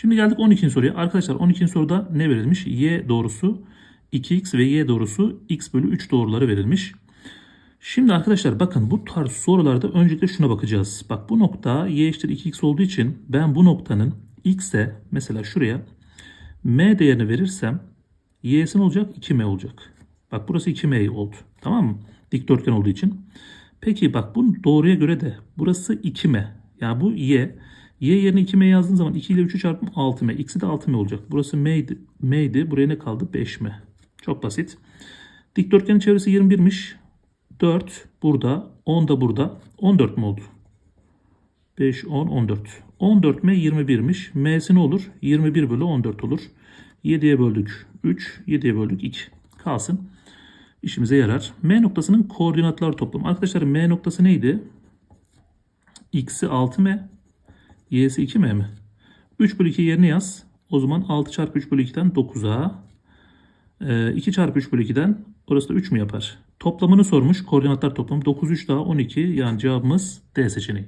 Şimdi geldik 12. soruya. Arkadaşlar 12. soruda ne verilmiş? Y doğrusu 2x ve y doğrusu x bölü 3 doğruları verilmiş. Şimdi arkadaşlar bakın bu tarz sorularda öncelikle şuna bakacağız. Bak bu nokta y eşittir 2x olduğu için ben bu noktanın x'e mesela şuraya m değerini verirsem y'si ne olacak? 2m olacak. Bak burası 2m oldu. Tamam mı? Dikdörtgen olduğu için. Peki bak bu doğruya göre de burası 2m. Yani bu y. Y yerine 2m yazdığın zaman 2 ile 3'ü çarpım 6m. X'i de 6m olacak. Burası m'ydi. m'ydi. Buraya ne kaldı? 5m. Çok basit. Dikdörtgenin çevresi 21'miş. 4 burada. 10 da burada. 14 mi oldu? 5, 10, 14. 14 m 21'miş. M'si ne olur? 21 bölü 14 olur. 7'ye böldük 3. 7'ye böldük 2. Kalsın. İşimize yarar. M noktasının koordinatlar toplamı. Arkadaşlar M noktası neydi? X'i 6M. Y'si 2M mi? 3 bölü 2 yerine yaz. O zaman 6 çarpı 3 bölü 2'den 9'a. Ee, 2 çarpı 3 bölü 2'den orası da 3 mü yapar? Toplamını sormuş. Koordinatlar toplamı 9, 3 daha 12. Yani cevabımız D seçeneği.